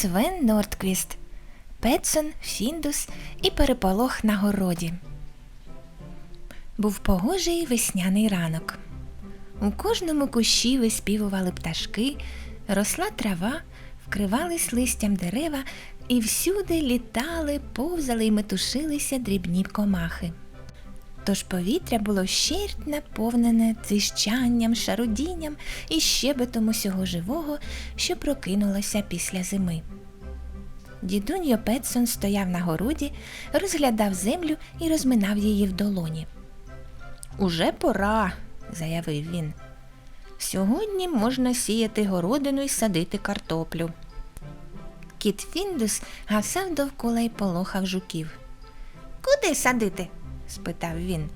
Свен Нордквіст, Петсон, Фіндус і переполох на городі. Був погожий весняний ранок. У кожному кущі виспівували пташки, росла трава, вкривались листям дерева, і всюди літали, повзали й метушилися дрібні комахи. Тож повітря було щерть наповнене дзищанням, шарудінням і щебетом усього живого, що прокинулося після зими. Дідуньо Петсон стояв на городі, розглядав землю і розминав її в долоні. Уже пора, заявив він. Сьогодні можна сіяти городину і садити картоплю. Кіт Фіндус гасав довкола й полохав жуків. Куди садити? Спитав він.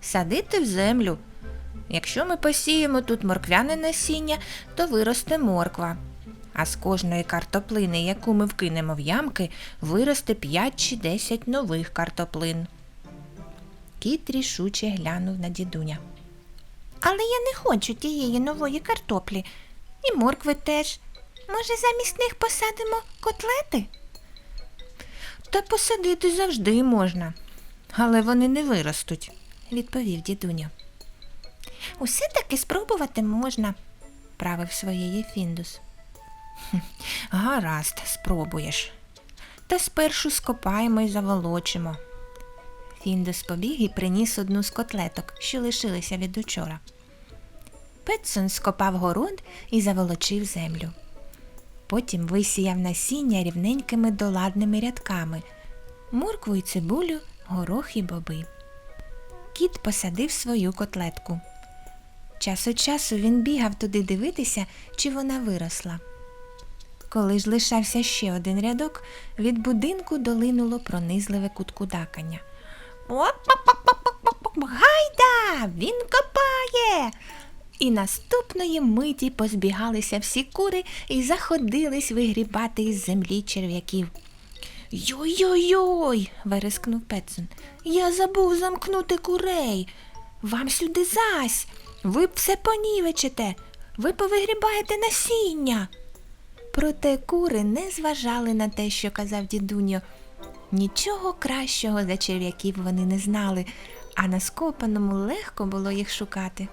Садити в землю. Якщо ми посіємо тут морквяне насіння, то виросте морква. А з кожної картоплини, яку ми вкинемо в ямки, виросте 5 чи 10 нових картоплин. Кіт рішуче глянув на дідуня. Але я не хочу тієї нової картоплі. І моркви теж. Може, замість них посадимо котлети? Та посадити завжди можна, але вони не виростуть, відповів дідуня. Усе таки спробувати можна, правив своєї Фіндус. Гаразд, спробуєш. Та спершу скопаємо і заволочимо. Фіндус побіг і приніс одну з котлеток, що лишилися від учора. Петсон скопав город і заволочив землю. Потім висіяв насіння рівненькими доладними рядками, моркву й цибулю, горох і боби. Кіт посадив свою котлетку. Час від часу він бігав туди дивитися, чи вона виросла. Коли ж лишався ще один рядок, від будинку долинуло пронизливе куткудакання. Гайда! Він копає. І наступної миті позбігалися всі кури і заходились вигрібати із землі черв'яків. Йой-йой-йой. верескнув Петсон. Я забув замкнути курей. Вам сюди зась. Ви все понівечите. Ви повигрібаєте насіння. Проте кури не зважали на те, що казав дідуньо. Нічого кращого за черв'яків вони не знали, а на скопаному легко було їх шукати.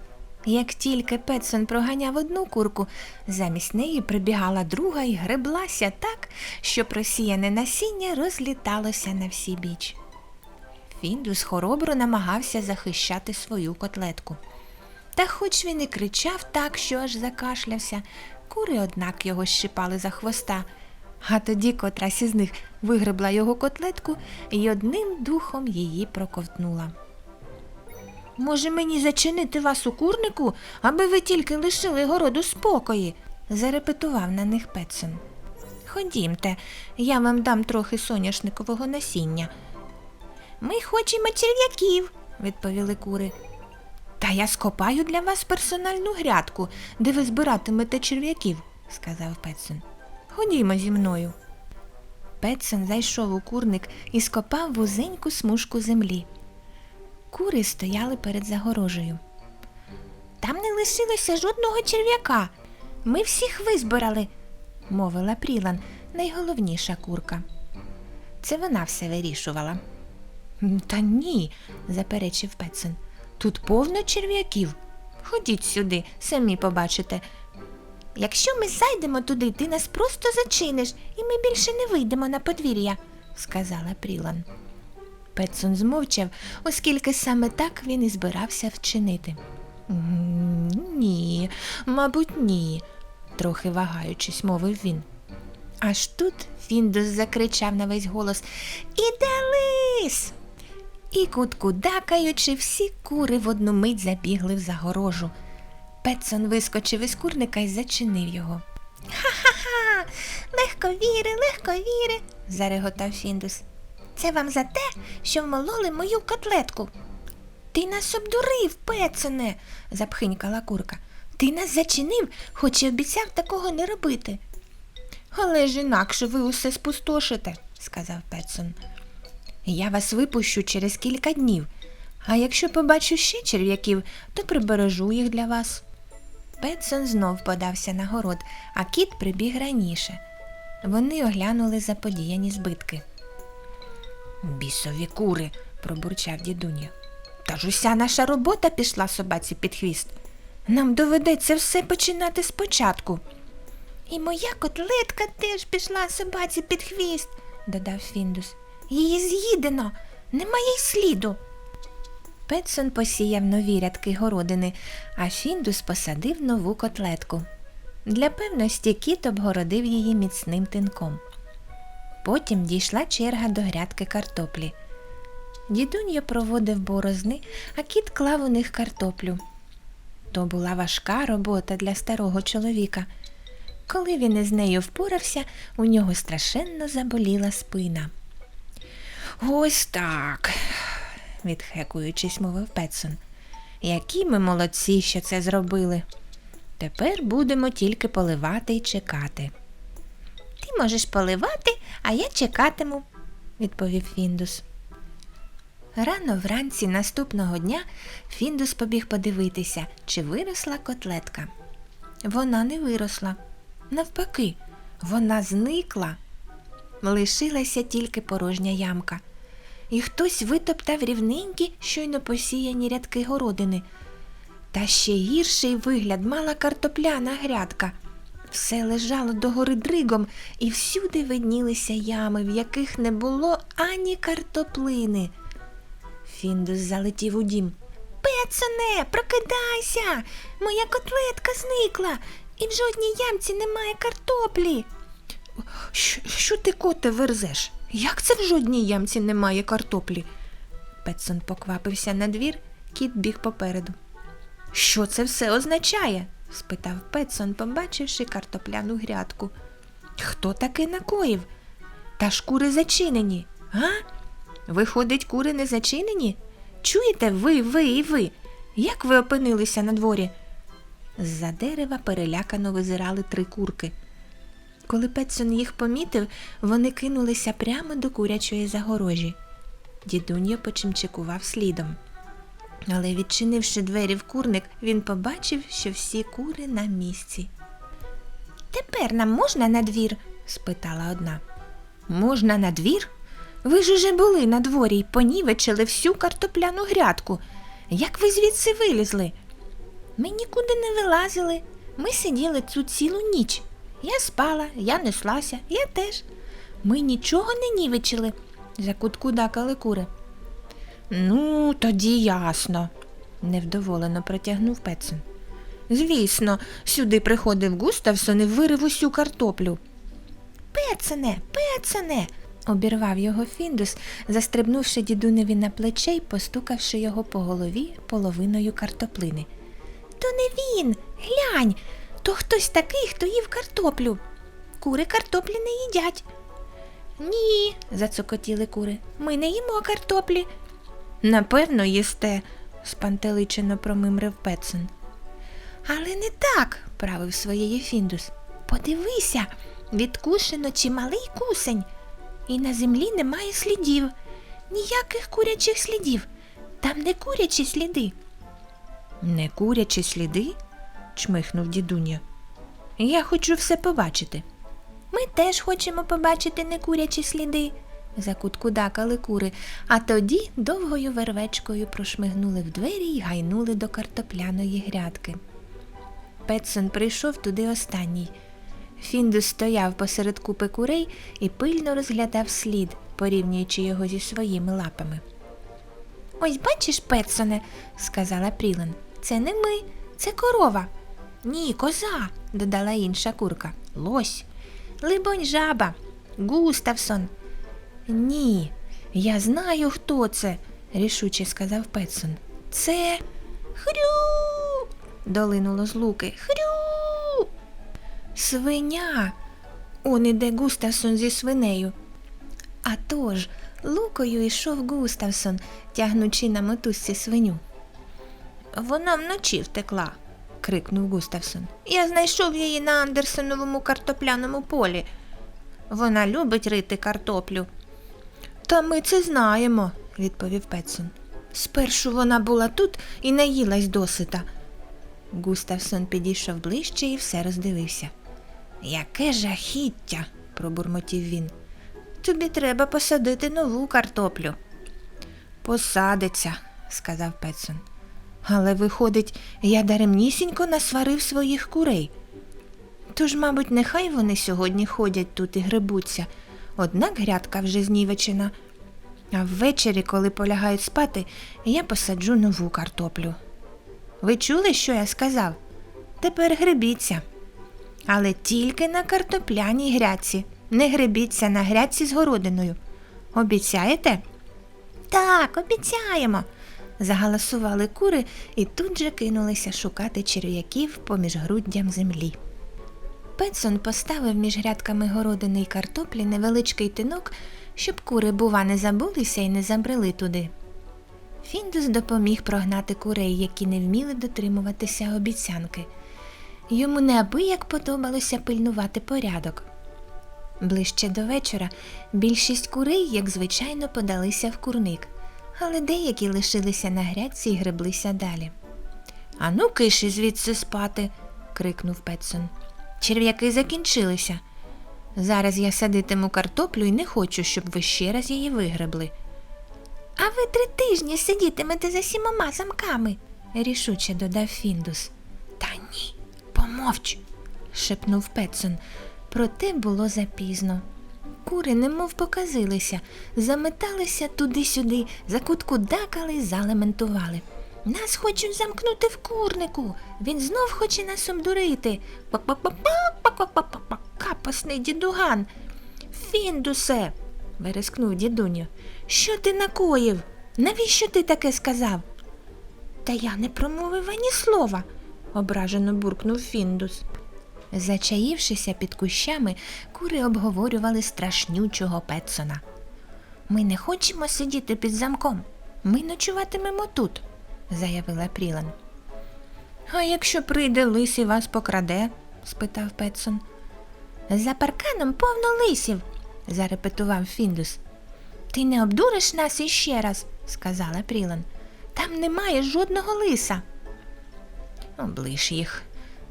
Як тільки Петсон проганяв одну курку, замість неї прибігала друга і греблася так, що просіяне насіння розліталося на всі біч. Фіндус хоробро намагався захищати свою котлетку. Та хоч він і кричав так, що аж закашлявся, кури, однак, його щипали за хвоста. А тоді котрась із них вигребла його котлетку і одним духом її проковтнула. Може, мені зачинити вас у курнику, аби ви тільки лишили городу спокої, зарепетував на них Петсон. Ходімте, я вам дам трохи соняшникового насіння. Ми хочемо черв'яків, відповіли кури. Та я скопаю для вас персональну грядку, де ви збиратимете черв'яків, сказав Петсон. Ходімо зі мною. Петсон зайшов у курник і скопав вузеньку смужку землі. Кури стояли перед загорожею. Там не лишилося жодного черв'яка. Ми всіх визбирали, мовила Прілан, найголовніша курка. Це вона все вирішувала. Та ні, заперечив Петсон. Тут повно черв'яків. Ходіть сюди, самі побачите. Якщо ми зайдемо туди, ти нас просто зачиниш, і ми більше не вийдемо на подвір'я, сказала Прілан. Петсон змовчав, оскільки саме так він і збирався вчинити. Ні, мабуть, ні, трохи вагаючись, мовив він. Аж тут Фіндус закричав на весь голос Іде лис! І куткудакаючи, всі кури в одну мить забігли в загорожу. Петсон вискочив із курника і зачинив його. Ха-ха-ха, легко віри, легко віри, зареготав Фіндус. Це вам за те, що вмололи мою котлетку. Ти нас обдурив, Петсоне, запхинькала курка. Ти нас зачинив, хоч і обіцяв такого не робити. Але ж інакше ви усе спустошите, сказав Петсон. Я вас випущу через кілька днів, а якщо побачу ще черв'яків, то прибережу їх для вас. Петсон знов подався на город, а кіт прибіг раніше. Вони оглянули заподіяні збитки. Бісові кури, пробурчав дідунья. Та ж уся наша робота пішла собаці під хвіст. Нам доведеться все починати спочатку. І моя котлетка теж пішла собаці під хвіст, додав Фіндус. Її з'їдено, немає й сліду. Петсон посіяв нові рядки городини, а Фіндус посадив нову котлетку. Для певності кіт обгородив її міцним тинком. Потім дійшла черга до грядки картоплі. Дідунья проводив борозни, а кіт клав у них картоплю. То була важка робота для старого чоловіка. Коли він із нею впорався, у нього страшенно заболіла спина. Ось так, відхекуючись, мовив Петсон. Які ми молодці, що це зробили. Тепер будемо тільки поливати і чекати. Ти можеш поливати, а я чекатиму, відповів Фіндус. Рано вранці наступного дня Фіндус побіг подивитися, чи виросла котлетка. Вона не виросла. Навпаки, вона зникла. Лишилася тільки порожня ямка. І хтось витоптав рівненькі, щойно посіяні рядки городини. Та ще гірший вигляд мала картопляна грядка. Все лежало догори дригом, і всюди виднілися ями, в яких не було ані картоплини. Фіндус залетів у дім. Пецоне, прокидайся! Моя котлетка зникла, і в жодній ямці немає картоплі. Що, що ти, коте, верзеш? Як це в жодній ямці немає картоплі? Петсон поквапився на двір, кіт біг попереду. Що це все означає? Спитав Петсон, побачивши картопляну грядку. Хто таки накоїв? Та ж кури зачинені, га? Виходить, кури не зачинені? Чуєте ви, ви і ви? Як ви опинилися на дворі? З-за дерева перелякано визирали три курки. Коли Петсон їх помітив, вони кинулися прямо до курячої загорожі. Дідуньо почимчикував слідом. Але, відчинивши двері в курник, він побачив, що всі кури на місці. Тепер нам можна на двір? спитала одна. Можна на двір? Ви ж уже були на дворі й понівечили всю картопляну грядку. Як ви звідси вилізли? Ми нікуди не вилазили. Ми сиділи тут цілу ніч. Я спала, я неслася, я теж. Ми нічого не нівечили, закуткудакали кури. Ну, тоді ясно, невдоволено протягнув Петсон. Звісно, сюди приходив Густавсон і вирив усю картоплю. Пецене, пецене, обірвав його Фіндус, застрибнувши дідуневі на плече й постукавши його по голові половиною картоплини. То не він, глянь, то хтось такий, хто їв картоплю. Кури картоплі не їдять. Ні, зацокотіли кури. Ми не їмо картоплі. Напевно, їсте, спантеличено промимрив Петсон. Але не так, правив своєї Фіндус. Подивися, відкушено чималий кусень, і на землі немає слідів, ніяких курячих слідів. Там не курячі сліди. Не курячі сліди? чмихнув дідуня. Я хочу все побачити. Ми теж хочемо побачити некурячі сліди, закуткудакали кури, а тоді довгою вервечкою прошмигнули в двері й гайнули до картопляної грядки. Петсон прийшов туди останній. Фіндус стояв посеред купи курей і пильно розглядав слід, порівнюючи його зі своїми лапами. Ось бачиш, Петсоне, сказала Прілен, це не ми, це корова. Ні, коза, додала інша курка. Лось. Либонь, жаба. Густавсон. Ні, я знаю, хто це, рішуче сказав Петсон. Це Хрю. долинуло з луки. Хрю. Свиня. Он іде Густавсон зі свинею. А тож, лукою йшов Густавсон, тягнучи на мотузці свиню. Вона вночі втекла, крикнув Густавсон. Я знайшов її на Андерсоновому картопляному полі. Вона любить рити картоплю. Та ми це знаємо, відповів Петсон. Спершу вона була тут і наїлась досита. Густавсон підійшов ближче і все роздивився. Яке жахіття, пробурмотів він. Тобі треба посадити нову картоплю. Посадиться, сказав Петсон. Але, виходить, я даремнісінько насварив своїх курей. Тож, мабуть, нехай вони сьогодні ходять тут і грибуться, однак грядка вже знівечена. А ввечері, коли полягають спати, я посаджу нову картоплю. Ви чули, що я сказав? Тепер грибіться. Але тільки на картопляній грядці. Не грибіться на грядці з городиною. Обіцяєте? Так, обіцяємо. Загаласували кури і тут же кинулися шукати черв'яків поміж груддям землі. Петсон поставив між грядками городини й картоплі невеличкий тинок, щоб кури, бува, не забулися і не забрели туди. Фіндус допоміг прогнати курей, які не вміли дотримуватися обіцянки. Йому неабияк подобалося пильнувати порядок. Ближче до вечора більшість курей, як звичайно, подалися в курник, але деякі лишилися на грядці і греблися далі. Ану, киші звідси спати, крикнув Петсон. Черв'яки закінчилися. Зараз я садитиму картоплю і не хочу, щоб ви ще раз її вигребли. А ви три тижні сидітимете за сімома замками, рішуче додав Фіндус. Та ні, помовч, шепнув Петсон. Проте було запізно. Кури немов показилися, заметалися туди-сюди, закуткудакали, залементували. Нас хочуть замкнути в курнику. Він знов хоче нас обдурити. Капосний дідуган. Фіндусе, верескнув дідуню. Що ти накоїв? Навіщо ти таке сказав? Та я не промовив ані слова, ображено буркнув Фіндус. Зачаївшися під кущами, кури обговорювали страшнючого Петсона. Ми не хочемо сидіти під замком. Ми ночуватимемо тут, заявила Прілан. А якщо прийде лис і вас покраде? спитав Петсон. За парканом повно лисів, зарепетував Фіндус. Ти не обдуриш нас іще раз, сказала Прілан. Там немає жодного лиса. Облиш їх,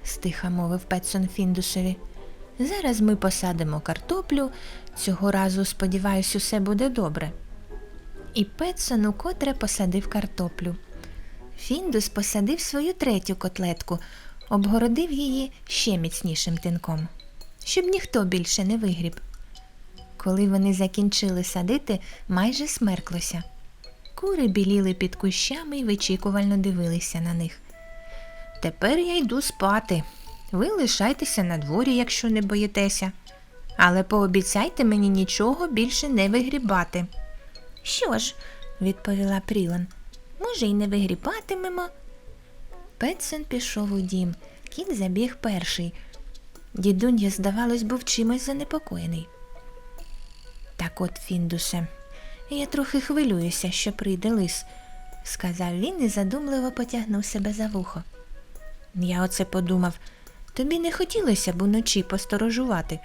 стиха мовив Петсон Фіндусові. Зараз ми посадимо картоплю, цього разу, сподіваюсь, усе буде добре. І Петсон укотре посадив картоплю. Фіндус посадив свою третю котлетку, обгородив її ще міцнішим тинком, щоб ніхто більше не вигріб. Коли вони закінчили садити, майже смерклося. Кури біліли під кущами і вичікувально дивилися на них. Тепер я йду спати. Ви лишайтеся на дворі, якщо не боїтеся. Але пообіцяйте мені нічого більше не вигрібати. Що ж, відповіла Прілан, може, й не вигрібатимемо. Петсон пішов у дім, кіт забіг перший. Дідунья, здавалось, був чимось занепокоєний. Так от, Фіндусе, я трохи хвилююся, що прийде лис, сказав він і задумливо потягнув себе за вухо. Я оце подумав, тобі не хотілося б уночі посторожувати.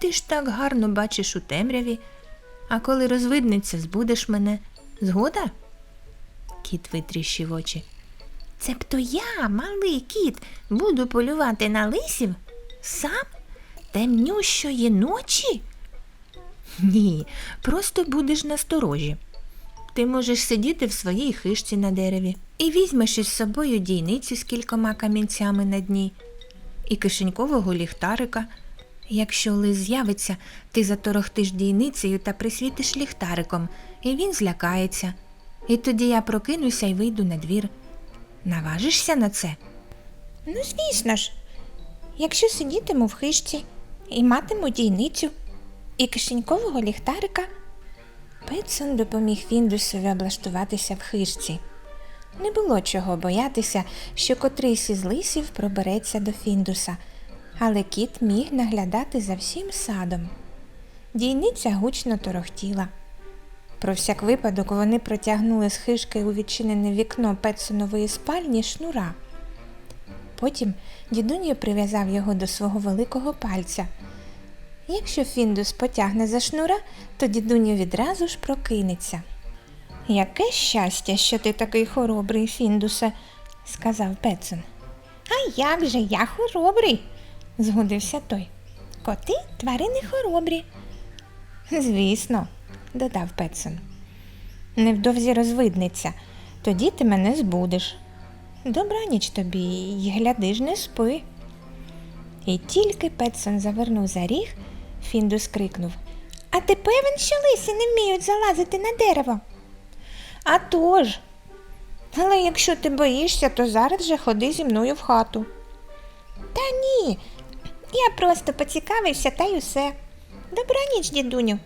Ти ж так гарно бачиш у темряві, а коли розвиднеться, збудеш мене. Згода? Кіт витріщив очі. Цебто я, малий кіт, буду полювати на лисів? Сам? Темнющої ночі? Ні, просто будеш насторожі. Ти можеш сидіти в своїй хижці на дереві і візьмеш із собою дійницю з кількома камінцями на дні і кишенькового ліхтарика. Якщо лис з'явиться, ти заторохтиш дійницею та присвітиш ліхтариком, і він злякається. І тоді я прокинуся і вийду на двір. Наважишся на це? Ну, звісно ж, якщо сидітиму в хижці і матиму дійницю і кишенькового ліхтарика. Петсон допоміг Фіндусові облаштуватися в хижці. Не було чого боятися, що котрийсь із лисів пробереться до Фіндуса, але кіт міг наглядати за всім садом. Дійниця гучно торохтіла. Про всяк випадок вони протягнули з хижки у відчинене вікно Петсонової спальні шнура. Потім дідуньо прив'язав його до свого великого пальця. Якщо Фіндус потягне за шнура, то дідуньо відразу ж прокинеться. Яке щастя, що ти такий хоробрий, Фіндусе, сказав Петсон. А як же я хоробрий, згодився той. коти тварини хоробрі. Звісно, додав Петсон. Невдовзі розвиднеться, тоді ти мене збудеш. Добраніч тобі, й гляди ж не спи. І тільки Петсон завернув за ріг, Фіндус крикнув А ти певен, що лиси не вміють залазити на дерево? «А тож. Але якщо ти боїшся, то зараз же ходи зі мною в хату. Та ні, я просто поцікавився та й усе. Добраніч, дідуню.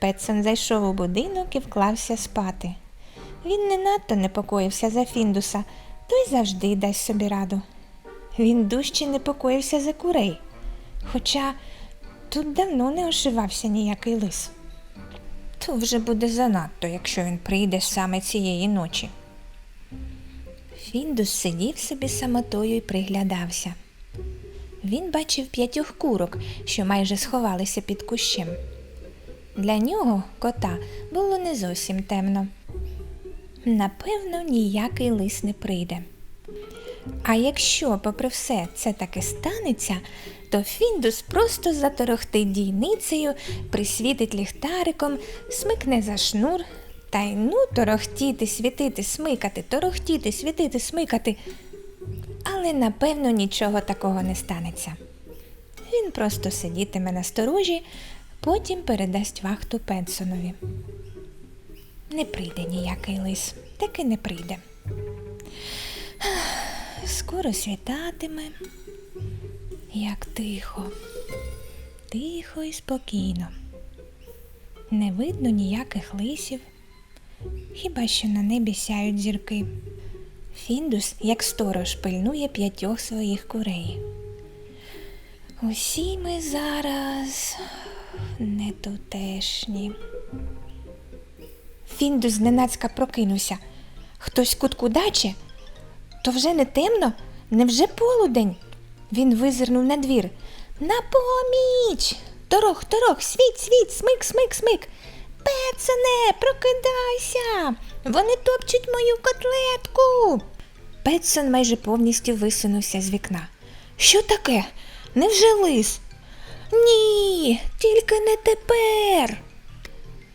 Петсон зайшов у будинок і вклався спати. Він не надто непокоївся за Фіндуса, той завжди дасть собі раду. Він дужче непокоївся за курей, хоча тут давно не ошивався ніякий лис. То вже буде занадто, якщо він прийде саме цієї ночі. Фіндус сидів собі самотою і приглядався. Він бачив п'ятьох курок, що майже сховалися під кущем. Для нього, кота, було не зовсім темно. Напевно, ніякий лис не прийде. А якщо, попри все, це таки станеться, то Фіндус просто заторохтить дійницею, присвітить ліхтариком, смикне за шнур та й ну торохтіти, світити, смикати, торохтіти, світити, смикати. Але напевно нічого такого не станеться. Він просто сидітиме на сторожі, потім передасть вахту Пенсонові. Не прийде ніякий лис, таки не прийде. Скоро світатиме, як тихо, тихо і спокійно. Не видно ніяких лисів, хіба що на небі сяють зірки. Фіндус, як сторож, пильнує п'ятьох своїх курей. Усі ми зараз не тутешні. Фіндус зненацька прокинувся. Хтось куткудаче? То вже не темно, невже полудень? Він визирнув на двір. На поміч! Торох, торох, світ, світ, смик, смик, смик. Пецане, прокидайся! Вони топчуть мою котлетку. Петсон майже повністю висунувся з вікна. Що таке? Невже лис? Ні, тільки не тепер.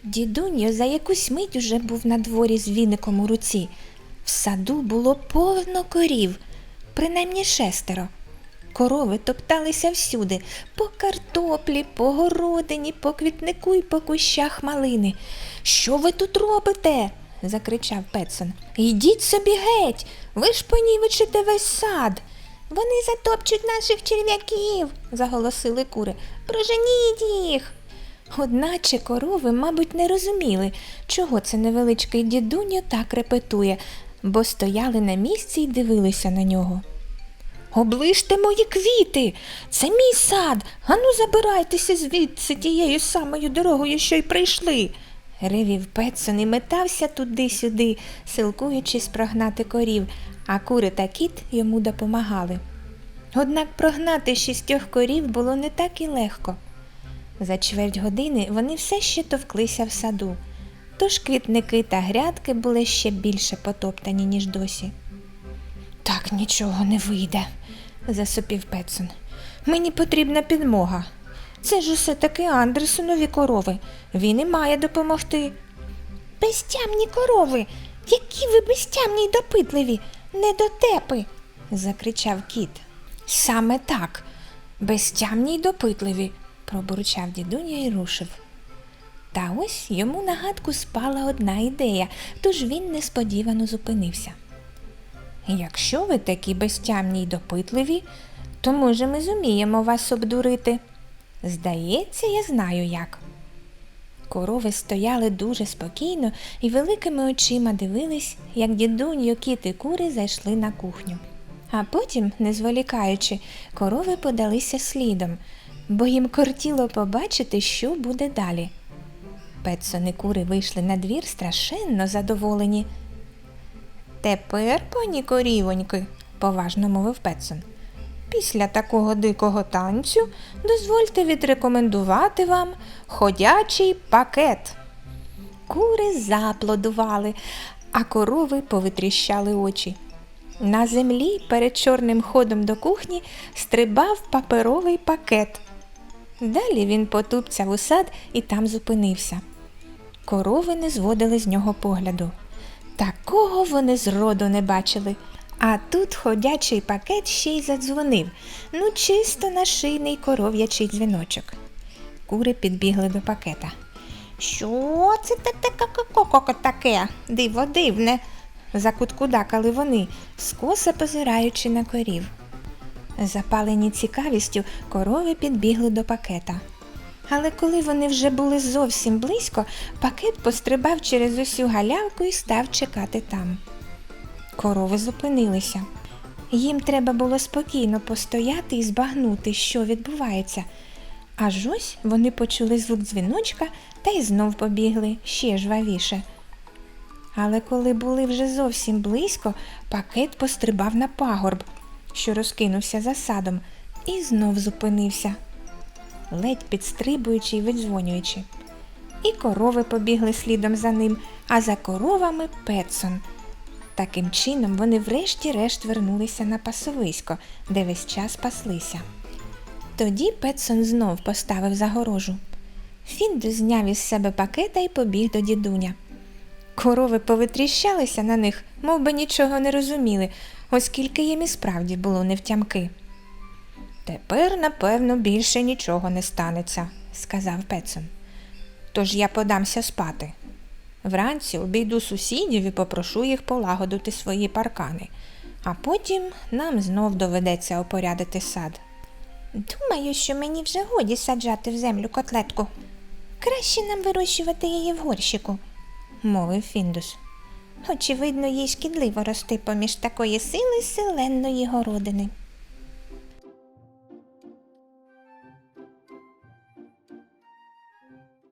Дідуньо за якусь мить уже був на дворі з віником у руці. В саду було повно корів, принаймні шестеро. Корови топталися всюди по картоплі, по городині, по квітнику і по кущах малини. Що ви тут робите? закричав Петсон. Йдіть собі геть, ви ж понівечите весь сад. Вони затопчуть наших черв'яків, заголосили кури. Проженіть їх. Одначе корови, мабуть, не розуміли, чого це невеличкий дідуньо так репетує, бо стояли на місці і дивилися на нього. Оближте мої квіти, це мій сад. Ану, забирайтеся звідси тією самою дорогою, що й прийшли. Ревів Петсон і метався туди-сюди, силкуючись прогнати корів, а кури та кіт йому допомагали. Однак прогнати шістьох корів було не так і легко. За чверть години вони все ще товклися в саду, тож квітники та грядки були ще більше потоптані, ніж досі. Так нічого не вийде, засопів Петсон. Мені потрібна підмога. Це ж усе таки Андерсонові корови. Він і має допомогти. Безтямні корови, які ви безтямні й допитливі, недотепи, закричав кіт. Саме так, безтямні й допитливі, пробурчав дідуня і рушив. Та ось йому на гадку спала одна ідея, тож він несподівано зупинився. Якщо ви такі безтямні й допитливі, то може ми зуміємо вас обдурити. Здається, я знаю як. Корови стояли дуже спокійно і великими очима дивились, як дідуньо, кіт і кури зайшли на кухню. А потім, не зволікаючи, корови подалися слідом, бо їм кортіло побачити, що буде далі. Петсон кури вийшли на двір страшенно задоволені. Тепер, пані корівоньки, поважно мовив Петсон, після такого дикого танцю дозвольте відрекомендувати вам ходячий пакет. Кури зааплодували, а корови повитріщали очі. На землі перед чорним ходом до кухні стрибав паперовий пакет. Далі він потупцяв у сад і там зупинився. Корови не зводили з нього погляду. Такого вони зроду не бачили. А тут ходячий пакет ще й задзвонив, ну чисто на шийний коров'ячий дзвіночок. Кури підбігли до пакета. Що це таке? Диво дивне, закуткудакали вони, скоса позираючи на корів. Запалені цікавістю, корови підбігли до пакета. Але коли вони вже були зовсім близько, пакет пострибав через усю галявку і став чекати там. Корови зупинилися. Їм треба було спокійно постояти і збагнути, що відбувається. Аж ось вони почули звук дзвіночка та й знов побігли ще жвавіше. Але коли були вже зовсім близько, пакет пострибав на пагорб, що розкинувся за садом, і знов зупинився, ледь підстрибуючи й видзвонюючи. І корови побігли слідом за ним, а за коровами Петсон. Таким чином вони врешті-решт вернулися на пасовисько, де весь час паслися. Тоді Петсон знов поставив загорожу. Фіндус зняв із себе пакета і побіг до дідуня. Корови повитріщалися на них, мов би нічого не розуміли, оскільки їм і справді було невтямки. Тепер, напевно, більше нічого не станеться, сказав Петсон. Тож я подамся спати. Вранці обійду сусідів і попрошу їх полагодити свої паркани, а потім нам знов доведеться опорядити сад. Думаю, що мені вже годі саджати в землю котлетку. Краще нам вирощувати її в горщику, мовив Фіндус. Очевидно, їй шкідливо рости поміж такої сили селенної городини.